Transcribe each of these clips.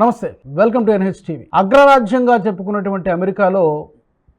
నమస్తే welcome to NH TV. అగ్రరాజ్యంగా చెప్పుకున్నటువంటి అమెరికాలో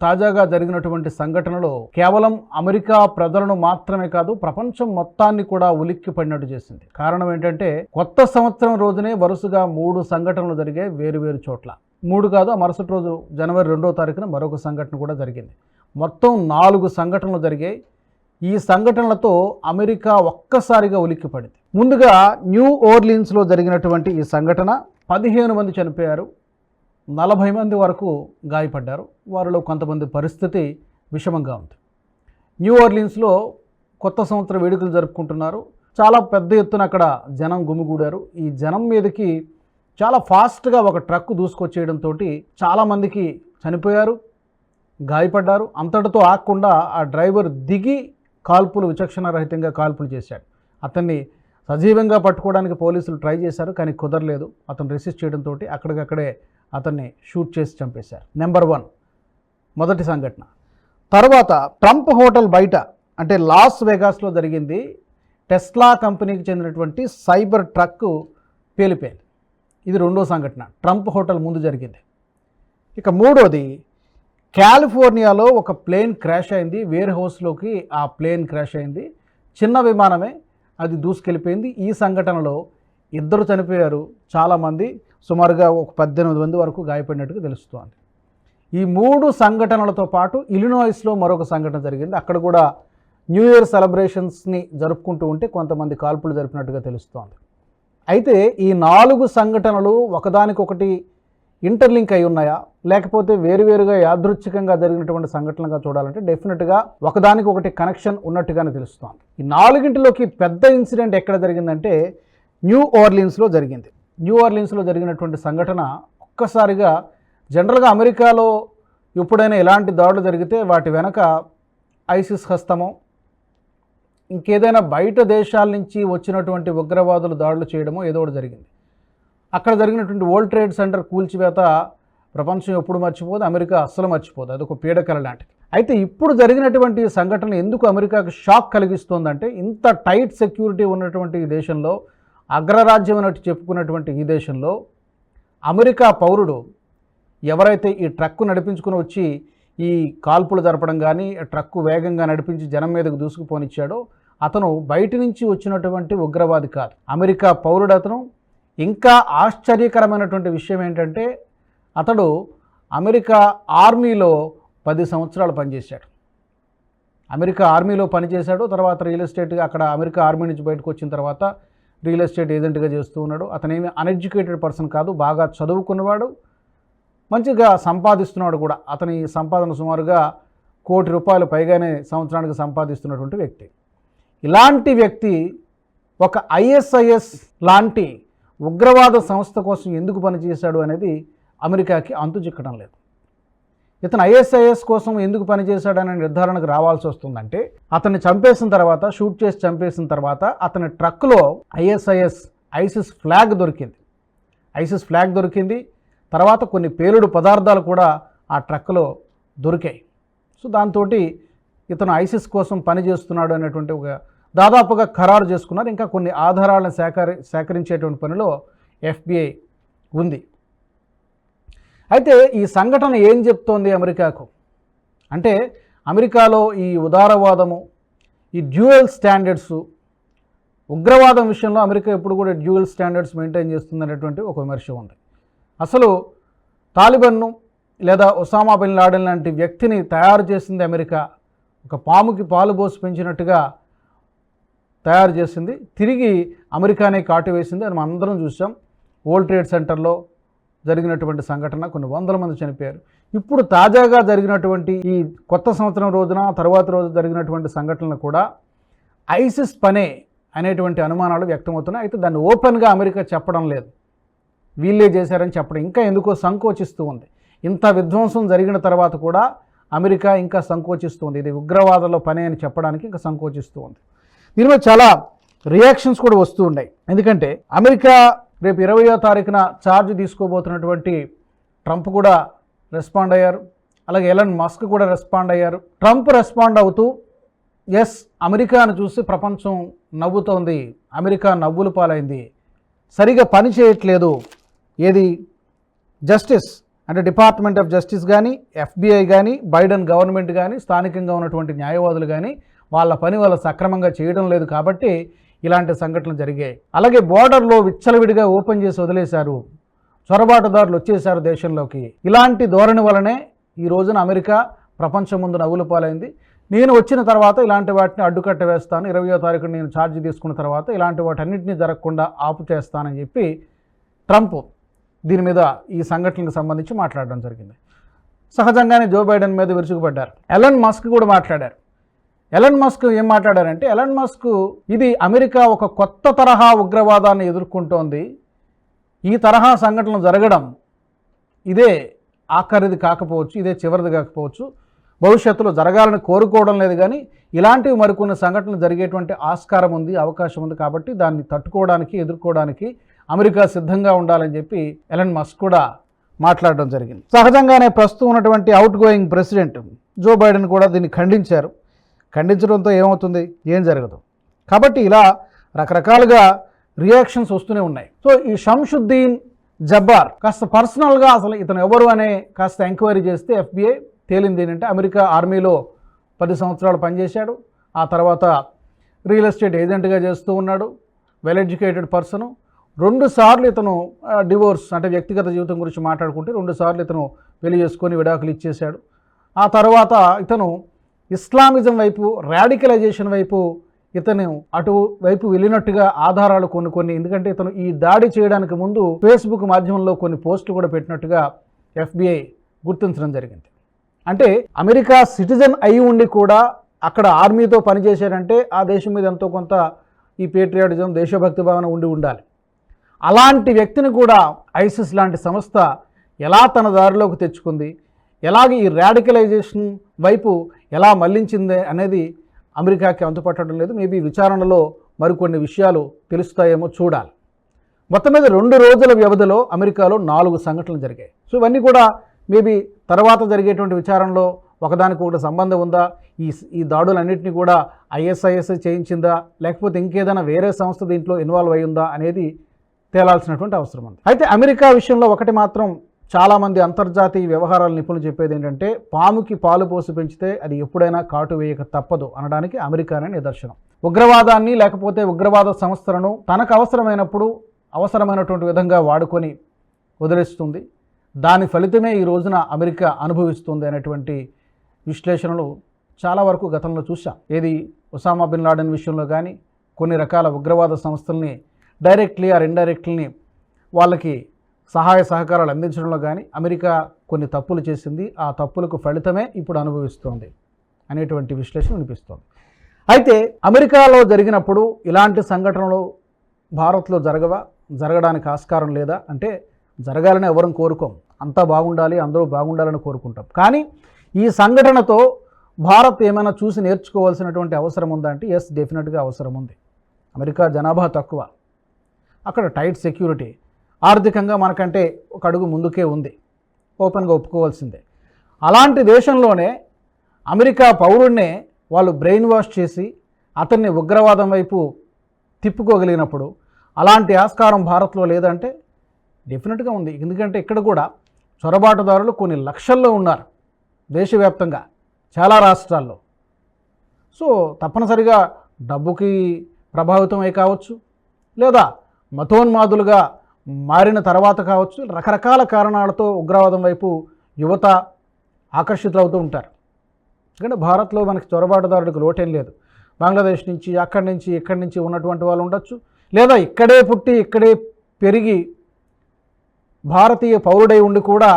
తాజాగా జరిగినటువంటి సంఘటనలో కేవలం అమెరికా ప్రజలను మాత్రమే కాదు ప్రపంచం మొత్తాన్ని కూడా ఉలిక్కి పడినట్టు చేసింది. కారణం ఏంటంటే కొత్త సంవత్సరం రోజునే వరుసగా మూడు సంఘటనలు జరిగాయి వేరు వేరు చోట్ల. మూడు కాదు ఆ మరుసటి రోజు జనవరి రెండో తారీఖున మరొక సంఘటన కూడా జరిగింది. మొత్తం నాలుగు సంఘటనలు జరిగాయి. ఈ సంఘటనలతో అమెరికా ఒక్కసారిగా ఉలిక్కిపడింది ముందుగా న్యూ ఓర్లీన్స్లో జరిగినటువంటి ఈ సంఘటన పదిహేను మంది చనిపోయారు నలభై మంది వరకు గాయపడ్డారు. వారిలో కొంతమంది పరిస్థితి విషమంగా ఉంది. న్యూ ఆర్లీన్స్లో కొత్త సంవత్సర వేడుకలు జరుపుకుంటున్నారు. చాలా పెద్ద ఎత్తున అక్కడ జనం గుమిగూడారు. ఈ జనం మీదకి చాలా ఫాస్ట్గా ఒక ట్రక్ దూసుకొచ్చేయడంతో చాలామందికి చనిపోయారు గాయపడ్డారు. అంతటితో ఆగకుండా ఆ డ్రైవర్ దిగి కాల్పులు విచక్షణారహితంగా కాల్పులు చేశాడు. అతన్ని సజీవంగా పట్టుకోవడానికి పోలీసులు ట్రై చేశారు కానీ కుదరలేదు. అతను రెసిస్ట్ చేయడంతో అక్కడికక్కడే అతన్ని షూట్ చేసి చంపేశారు. నెంబర్ వన్ మొదటి సంఘటన. తర్వాత ట్రంప్ హోటల్ బయట అంటే లాస్ వెగాస్లో జరిగింది. టెస్లా కంపెనీకి చెందినటువంటి సైబర్ ట్రక్ పేలిపోయింది. ఇది రెండో సంఘటన. ట్రంప్ హోటల్ ముందు జరిగింది. ఇక మూడోది కాలిఫోర్నియాలో ఒక ప్లేన్ క్రాష్ అయింది. వేర్ హౌస్లోకి ఆ ప్లేన్ క్రాష్ అయింది. చిన్న విమానమే అది దూసుకెళ్ళిపోయింది. ఈ సంఘటనలో ఇద్దరు చనిపోయారు చాలామంది. సుమారుగా ఒక పద్దెనిమిది మంది వరకు గాయపడినట్టుగా తెలుస్తోంది. ఈ మూడు సంఘటనలతో పాటు ఇలినాయిస్లో మరొక సంఘటన జరిగింది. అక్కడ కూడా న్యూ ఇయర్ సెలబ్రేషన్స్ని జరుపుకుంటూ ఉంటే కొంతమంది కాల్పులు జరిపినట్టుగా తెలుస్తోంది. అయితే ఈ నాలుగు సంఘటనలు ఒకదానికొకటి ఇంటర్లింక్ అయి ఉన్నాయా? లేకపోతే వేరువేరుగా యాదృచ్ఛికంగా జరిగినటువంటి సంఘటనలుగా చూడాలంటే డెఫినెట్గా ఒకదానికి ఒకటి కనెక్షన్ ఉన్నట్టుగానే తెలుస్తోంది. ఈ నాలుగింటిలోకి పెద్ద ఇన్సిడెంట్ ఎక్కడ జరిగిందంటే న్యూ ఆర్లిన్స్లో జరిగింది. న్యూ ఆర్లిన్స్లో జరిగినటువంటి సంఘటన ఒక్కసారిగా జనరల్గా అమెరికాలో ఎప్పుడైనా ఎలాంటి దాడులు జరిగితే వాటి వెనక ఐసిస్ హస్తమో ఇంకేదైనా బయట దేశాల నుంచి వచ్చినటువంటి ఉగ్రవాదులు దాడులు చేయడమో ఏదో ఒకటి జరిగింది. అక్కడ జరిగినటువంటి వరల్డ్ ట్రేడ్ సెంటర్ కూల్చివేత ప్రపంచం ఎప్పుడు మర్చిపోదు అమెరికా అస్సలు మర్చిపోదు. అదొక పీడకల లాంటిది. అయితే ఇప్పుడు జరిగినటువంటి సంఘటన ఎందుకు అమెరికాకు షాక్ కలిగిస్తోందంటే ఇంత టైట్ సెక్యూరిటీ ఉన్నటువంటి ఈ దేశంలో అగ్రరాజ్యం అన్నట్టు చెప్పుకున్నటువంటి ఈ దేశంలో అమెరికా పౌరుడు ఎవరైతే ఈ ట్రక్కు నడిపించుకుని వచ్చి ఈ కాల్పులు జరపడం కానీ ట్రక్కు వేగంగా నడిపించి జనం మీదకు దూసుకుపోనిచ్చాడో అతను బయట నుంచి వచ్చినటువంటి ఉగ్రవాది కాదు. అమెరికా పౌరుడు అతను ఇంకా ఆశ్చర్యకరమైనటువంటి విషయం ఏంటంటే అతడు అమెరికా ఆర్మీలో పది సంవత్సరాలు పనిచేశాడు. అమెరికా ఆర్మీలో పనిచేశాడు తర్వాత రియల్ ఎస్టేట్గా అక్కడ అమెరికా ఆర్మీ నుంచి బయటకు వచ్చిన తర్వాత రియల్ ఎస్టేట్ ఏజెంట్గా చేస్తూ ఉన్నాడు. అతనేమి అన్ఎడ్యుకేటెడ్ పర్సన్ కాదు బాగా చదువుకున్నవాడు మంచిగా సంపాదిస్తున్నాడు కూడా. అతని సంపాదన సుమారుగా కోటి రూపాయలు పైగానే సంవత్సరానికి సంపాదిస్తున్నటువంటి వ్యక్తి. ఇలాంటి వ్యక్తి ఒక ఐఎస్ఐఎస్ లాంటి ఉగ్రవాద సంస్థ కోసం ఎందుకు పనిచేశాడు అనేది అమెరికాకి అంతు చిక్కడం లేదు. ఇతను ఐఎస్ఐఎస్ కోసం ఎందుకు పనిచేశాడనే నిర్ధారణకు రావాల్సి వస్తుందంటే అతన్ని చంపేసిన తర్వాత షూట్ చేసి చంపేసిన తర్వాత అతని ట్రక్లో ఐఎస్ఐఎస్ ఐసిస్ ఫ్లాగ్ దొరికింది. ఐసిస్ ఫ్లాగ్ దొరికింది. తర్వాత కొన్ని పేలుడు పదార్థాలు కూడా ఆ ట్రక్లో దొరికాయి. సో దాంతో ఇతను ఐసిస్ కోసం పనిచేస్తున్నాడు అనేటువంటి ఒక దాదాపుగా ఖరారు చేసుకున్నారు. ఇంకా కొన్ని ఆధారాలను సేకరి సేకరించేటువంటి పనిలో ఎఫ్బిఐ ఉంది. అయితే ఈ సంఘటన ఏం చెప్తోంది అమెరికాకు? అంటే అమెరికాలో ఈ ఉదారవాదము ఈ డ్యూయల్ స్టాండర్డ్స్ ఉగ్రవాదం విషయంలో అమెరికా ఎప్పుడు కూడా డ్యూయల్ స్టాండర్డ్స్ మెయింటైన్ చేస్తుందనేటువంటి ఒక విమర్శ ఉంది. అసలు తాలిబన్ను లేదా ఒసామా బిన్ లాడెన్ లాంటి వ్యక్తిని తయారు చేసింది అమెరికా. ఒక పాముకి పాలు పోసి పెంచినట్టుగా తయారు చేసింది. తిరిగి అమెరికానే కాటు వేసింది అని మనం అందరం చూసాం. వరల్డ్ ట్రేడ్ సెంటర్లో జరిగినటువంటి సంఘటన కొన్ని వందల మంది చనిపోయారు. ఇప్పుడు తాజాగా జరిగినటువంటి ఈ కొత్త సంవత్సరం రోజున తర్వాత రోజు జరిగినటువంటి సంఘటనలు కూడా ఐసిస్ పనే అనేటువంటి అనుమానాలు వ్యక్తమవుతున్నాయి. అయితే దాన్ని ఓపెన్గా అమెరికా చెప్పడం లేదు. వీళ్ళే చేశారని చెప్పడం ఇంకా ఎందుకో సంకోచిస్తూ ఉంది. ఇంత విధ్వంసం జరిగిన తర్వాత కూడా అమెరికా ఇంకా సంకోచిస్తుంది ఇది ఉగ్రవాదంలో పని అని చెప్పడానికి ఇంకా సంకోచిస్తూ ఉంది. దీని మీద చాలా రియాక్షన్స్ కూడా వస్తూ ఉన్నాయి. ఎందుకంటే అమెరికా రేపు ఇరవయో తారీఖున ఛార్జ్ తీసుకోబోతున్నటువంటి ట్రంప్ కూడా రెస్పాండ్ అయ్యారు. అలాగే ఎలన్ మస్క్ కూడా రెస్పాండ్ అయ్యారు. ట్రంప్ రెస్పాండ్ అవుతూ ఎస్ అమెరికాను చూసి ప్రపంచం నవ్వుతోంది. అమెరికా నవ్వులు పాలైంది. సరిగా పని చేయట్లేదు. ఏది? జస్టిస్ అంటే డిపార్ట్మెంట్ ఆఫ్ జస్టిస్ కానీ ఎఫ్బిఐ కానీ బైడెన్ గవర్నమెంట్ కానీ స్థానికంగా ఉన్నటువంటి న్యాయవాదులు కానీ వాళ్ళ పని వాళ్ళు సక్రమంగా చేయడం లేదు కాబట్టి ఇలాంటి సంఘటనలు జరిగాయి. అలాగే బోర్డర్లో విచ్చలవిడిగా ఓపెన్ చేసి వదిలేశారు. చొరబాటుదారులు వచ్చేశారు దేశంలోకి. ఇలాంటి ధోరణి వలనే ఈ రోజున అమెరికా ప్రపంచం ముందు నవ్వుల పాలైంది. నేను వచ్చిన తర్వాత ఇలాంటి వాటిని అడ్డుకట్ట వేస్తాను. ఇరవయో తారీఖు నేను ఛార్జ్ తీసుకున్న తర్వాత ఇలాంటి వాటన్నిటిని జరగకుండా ఆపు చేస్తానని చెప్పి ట్రంప్ దీని మీద ఈ సంఘటనకు సంబంధించి మాట్లాడడం జరిగింది. సహజంగానే జో బైడెన్ మీద విరుచుకుపడ్డారు. ఎలన్ మస్క్ కూడా మాట్లాడారు. ఎలన్ మస్క్ ఏం మాట్లాడారంటే ఎలన్ మస్క్ ఇది అమెరికా ఒక కొత్త తరహా ఉగ్రవాదాన్ని ఎదుర్కొంటోంది. ఈ తరహా సంఘటనలు జరగడం ఇదే ఆఖరిది కాకపోవచ్చు ఇదే చివరిది కాకపోవచ్చు. భవిష్యత్తులో జరగాలని కోరుకోవడం లేదు కానీ ఇలాంటివి మరికొన్ని సంఘటనలు జరిగేటువంటి ఆస్కారం ఉంది అవకాశం ఉంది కాబట్టి దాన్ని తట్టుకోవడానికి ఎదుర్కోవడానికి అమెరికా సిద్ధంగా ఉండాలని చెప్పి ఎలన్ మస్క్ కూడా మాట్లాడడం జరిగింది. సహజంగానే ప్రస్తుతం ఉన్నటువంటి out going president Joe Biden కూడా దీన్ని ఖండించారు. ఖండించడంతో ఏమవుతుంది? ఏం జరగదు. కాబట్టి ఇలా రకరకాలుగా రియాక్షన్స్ వస్తూనే ఉన్నాయి. సో ఈ షంషుద్దీన్ జబ్బార్ కాస్త పర్సనల్గా అసలు ఇతను ఎవరు అనే కాస్త ఎంక్వైరీ చేస్తే ఎఫ్బిఐ తేలింది ఏంటంటే అమెరికా ఆర్మీలో పది సంవత్సరాలు పనిచేశాడు. ఆ తర్వాత రియల్ ఎస్టేట్ ఏజెంట్గా చేస్తూ ఉన్నాడు. Well educated person. రెండు సార్లు ఇతను డివోర్స్ అంటే వ్యక్తిగత జీవితం గురించి మాట్లాడుకుంటే రెండు సార్లు ఇతను పెళ్ళి చేసుకొని విడాకులు ఇచ్చేశాడు. ఆ తర్వాత ఇతను ఇస్లామిజం వైపు రాడికలైజేషన్ వైపు ఇతను అటు వైపు వెళ్ళినట్టుగా ఆధారాలు కొన్ని కొన్ని. ఎందుకంటే ఇతను ఈ దాడి చేయడానికి ముందు ఫేస్బుక్ మాధ్యమంలో కొన్ని పోస్టులు కూడా పెట్టినట్టుగా ఎఫ్బిఐ గుర్తించడం జరిగింది. అంటే అమెరికా సిటిజన్ అయి ఉండి కూడా అక్కడ ఆర్మీతో పనిచేశాడంటే ఆ దేశం మీద ఎంతో కొంత ఈ పేట్రియాటిజం దేశభక్తి భావన ఉండి ఉండాలి. అలాంటి వ్యక్తిని కూడా ఐసిస్ లాంటి సంస్థ ఎలా తన దారిలోకి తెచ్చుకుంది? ఎలాగ ఈ రాడికలైజేషన్ వైపు ఎలా మళ్ళించింది అనేది అమెరికాకి అంతుపట్టడం లేదు. మేబీ విచారణలో మరికొన్ని విషయాలు తెలుస్తాయేమో చూడాలి. మొత్తం మీద రెండు రోజుల వ్యవధిలో అమెరికాలో నాలుగు సంఘటనలు జరిగాయి. సో ఇవన్నీ కూడా మేబీ తర్వాత జరిగేటువంటి విచారణలో ఒకదానికి ఒకటి సంబంధం ఉందా? ఈ ఈ దాడులన్నింటినీ కూడా ఐఎస్ఐఎస్ చేయించిందా? లేకపోతే ఇంకేదైనా వేరే సంస్థ దీంట్లో ఇన్వాల్వ్ అయ్యిందా అనేది తేలాల్సినటువంటి అవసరం ఉంది. అయితే అమెరికా విషయంలో ఒకటి మాత్రం చాలామంది అంతర్జాతీయ వ్యవహారాల నిపుణులు చెప్పేది ఏంటంటే పాముకి పాలు పోసి పెంచితే అది ఎప్పుడైనా కాటు వేయక తప్పదు అనడానికి అమెరికానే నిదర్శనం. ఉగ్రవాదాన్ని లేకపోతే ఉగ్రవాద సంస్థలను తనకు అవసరమైనప్పుడు అవసరమైనటువంటి విధంగా వాడుకొని వదిలేస్తుంది. దాని ఫలితమే ఈ రోజున అమెరికా అనుభవిస్తుంది అనేటువంటి విశ్లేషణలు చాలా వరకు గతంలో చూశాం. ఏది ఒసామా బిన్ లాడెన్ విషయంలో కానీ కొన్ని రకాల ఉగ్రవాద సంస్థల్ని డైరెక్ట్లీ ఆర్ ఇండైరెక్ట్లీ వాళ్ళకి సహాయ సహకారాలు అందించడంలో కానీ అమెరికా కొన్ని తప్పులు చేసింది. ఆ తప్పులకు ఫలితమే ఇప్పుడు అనుభవిస్తోంది అనేటువంటి విశ్లేషణ వినిపిస్తోంది. అయితే అమెరికాలో జరిగినప్పుడు ఇలాంటి సంఘటనలు భారత్లో జరగవా? జరగడానికి ఆస్కారం లేదా? అంటే జరగాలని ఎవరం కోరుకోం. అంతా బాగుండాలి అందరూ బాగుండాలని కోరుకుంటాం. కానీ ఈ సంఘటనతో భారత్ ఏమైనా చూసి నేర్చుకోవాల్సినటువంటి అవసరం ఉందా అంటే ఎస్ డెఫినెట్గా అవసరం ఉంది. అమెరికా జనాభా తక్కువ. అక్కడ టైట్ సెక్యూరిటీ. ఆర్థికంగా మనకంటే ఒక అడుగు ముందుకే ఉంది. ఓపెన్గా ఒప్పుకోవాల్సిందే. అలాంటి దేశంలోనే అమెరికా పౌరుణ్ణే వాళ్ళు బ్రెయిన్ వాష్ చేసి అతన్ని ఉగ్రవాదం వైపు తిప్పుకోగలిగినప్పుడు అలాంటి ఆస్కారం భారత్లో లేదంటే డెఫినెట్గా ఉంది. ఎందుకంటే ఇక్కడ కూడా చొరబాటుదారులు కొన్ని లక్షల్లో ఉన్నారు దేశవ్యాప్తంగా చాలా రాష్ట్రాల్లో. సో తప్పనిసరిగా డబ్బుకి ప్రభావితమై కావచ్చు లేదా మతోన్మాదులుగా మారిన తర్వాత కావచ్చు రకరకాల కారణాలతో ఉగ్రవాదం వైపు యువత ఆకర్షితులవుతూ ఉంటారు. ఎందుకంటే భారత్లో మనకి చొరబాటుదారుడికి లోటేం లేదు. బంగ్లాదేశ్ నుంచి అక్కడి నుంచి ఇక్కడి నుంచి ఉన్నటువంటి వాళ్ళు ఉండొచ్చు. లేదా ఇక్కడే పుట్టి ఇక్కడే పెరిగి భారతీయ పౌరుడై ఉండి కూడా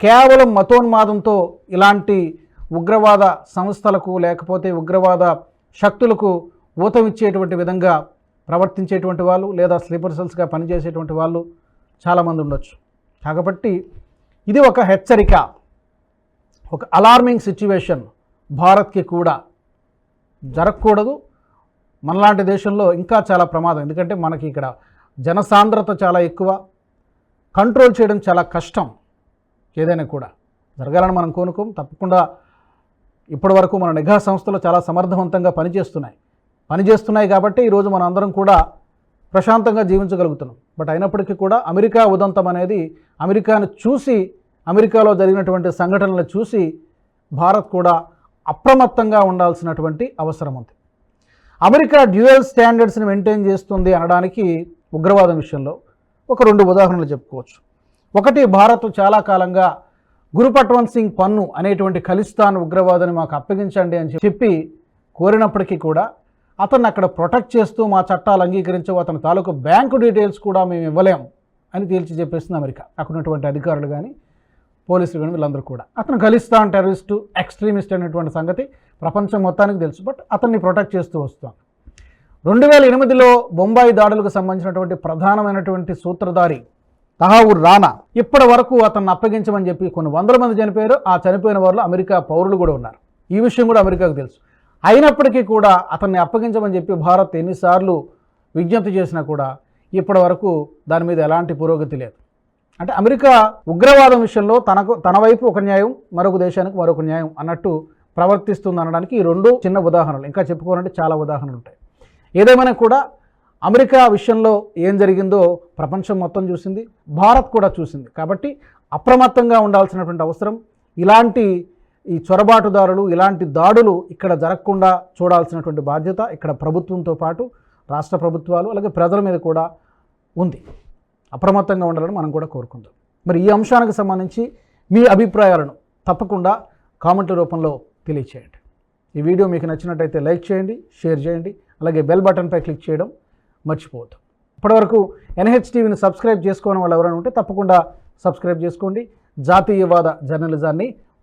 కేవలం మతోన్మాదంతో ఇలాంటి ఉగ్రవాద సంస్థలకు లేకపోతే ఉగ్రవాద శక్తులకు ఊతమిచ్చేటువంటి విధంగా ప్రవర్తించేటువంటి వాళ్ళు లేదా స్లీపర్ సెల్స్గా పనిచేసేటువంటి వాళ్ళు చాలామంది ఉండొచ్చు. కాబట్టి ఇది ఒక హెచ్చరిక ఒక అలార్మింగ్ సిచ్యువేషన్ భారత్కి కూడా జరగకూడదు. మనలాంటి దేశంలో ఇంకా చాలా ప్రమాదం ఎందుకంటే మనకి ఇక్కడ జనసాంద్రత చాలా ఎక్కువ కంట్రోల్ చేయడం చాలా కష్టం ఏదైనా కూడా జరగాలని మనం కోనుకోం తప్పకుండా ఇప్పటి వరకు మన నిఘా సంస్థలు చాలా సమర్థవంతంగా పనిచేస్తున్నాయి. పనిచేస్తున్నాయి కాబట్టి ఈరోజు మన అందరం కూడా ప్రశాంతంగా జీవించగలుగుతున్నాం. బట్ అయినప్పటికీ కూడా అమెరికా ఉదంతం అనేది అమెరికాను చూసి అమెరికాలో జరిగినటువంటి సంఘటనలు చూసి భారత్ కూడా అప్రమత్తంగా ఉండాల్సినటువంటి అవసరం ఉంది. అమెరికా డ్యూయల్ స్టాండర్డ్స్ని మెయింటైన్ చేస్తుంది అనడానికి ఉగ్రవాదం విషయంలో ఒక రెండు ఉదాహరణలు చెప్పుకోవచ్చు. ఒకటి భారత్ చాలా కాలంగా గురుపట్వంత్ సింగ్ పన్ను అనేటువంటి ఖలిస్తాన్ ఉగ్రవాదాన్ని మాకు అప్పగించండి అని చెప్పి కోరినప్పటికీ కూడా అతన్ని అక్కడ ప్రొటెక్ట్ చేస్తూ మా చట్టాలు అంగీకరించవు. అతని తాలూకు బ్యాంకు డీటెయిల్స్ కూడా మేము ఇవ్వలేం అని తేల్చి చెప్పేస్తుంది అమెరికా. అక్కడ ఉన్నటువంటి అధికారులు కానీ పోలీసులు కానీ వీళ్ళందరూ కూడా. అతను ఖలిస్తాన్ టెర్రరిస్టు ఎక్స్ట్రీమిస్ట్ అనేటువంటి సంగతి ప్రపంచం మొత్తానికి తెలుసు. బట్ అతన్ని ప్రొటెక్ట్ చేస్తూ వస్తాం. రెండు వేల ఎనిమిదిలో బొంబాయి దాడులకు సంబంధించినటువంటి ప్రధానమైనటువంటి సూత్రధారి తహావుర్ రానా ఇప్పటి వరకు అతన్ని అప్పగించమని చెప్పి కొన్ని వందల మంది చనిపోయారు. ఆ చనిపోయిన వారిలో అమెరికా పౌరులు కూడా ఉన్నారు. ఈ విషయం కూడా అమెరికాకు తెలుసు. అయినప్పటికీ కూడా అతన్ని అప్పగించమని చెప్పి భారత్ ఎన్నిసార్లు విజ్ఞప్తి చేసినా కూడా ఇప్పటి వరకు దాని మీద ఎలాంటి పురోగతి లేదు. అంటే అమెరికా ఉగ్రవాదం విషయంలో తనకు తన వైపు ఒక న్యాయం మరొక దేశానికి మరొక న్యాయం అన్నట్టు ప్రవర్తిస్తుంది అనడానికి ఈ రెండు చిన్న ఉదాహరణలు. ఇంకా చెప్పుకోవాలంటే చాలా ఉదాహరణలు ఉంటాయి. ఏదేమైనా కూడా అమెరికా విషయంలో ఏం జరిగిందో ప్రపంచం మొత్తం చూసింది భారత్ కూడా చూసింది. కాబట్టి అప్రమత్తంగా ఉండాల్సినటువంటి అవసరం ఇలాంటి ఈ చొరబాటుదారులు ఇలాంటి దాడులు ఇక్కడ జరగకుండా చూడాల్సినటువంటి బాధ్యత ఇక్కడ ప్రభుత్వంతో పాటు రాష్ట్ర ప్రభుత్వాలు అలాగే ప్రజల మీద కూడా ఉంది. అప్రమత్తంగా ఉండాలని మనం కూడా కోరుకుందాం. మరి ఈ అంశానికి సంబంధించి మీ అభిప్రాయాలను తప్పకుండా కామెంట్ల రూపంలో తెలియచేయండి. ఈ వీడియో మీకు నచ్చినట్టయితే లైక్ చేయండి షేర్ చేయండి అలాగే బెల్ బటన్పై క్లిక్ చేయడం మర్చిపోవద్దు. ఇప్పటివరకు ఎన్హెచ్టీవీని సబ్స్క్రైబ్ చేసుకోవడం వాళ్ళు ఎవరైనా ఉంటే తప్పకుండా సబ్స్క్రైబ్ చేసుకోండి. జాతీయవాద జర్నలిజాన్ని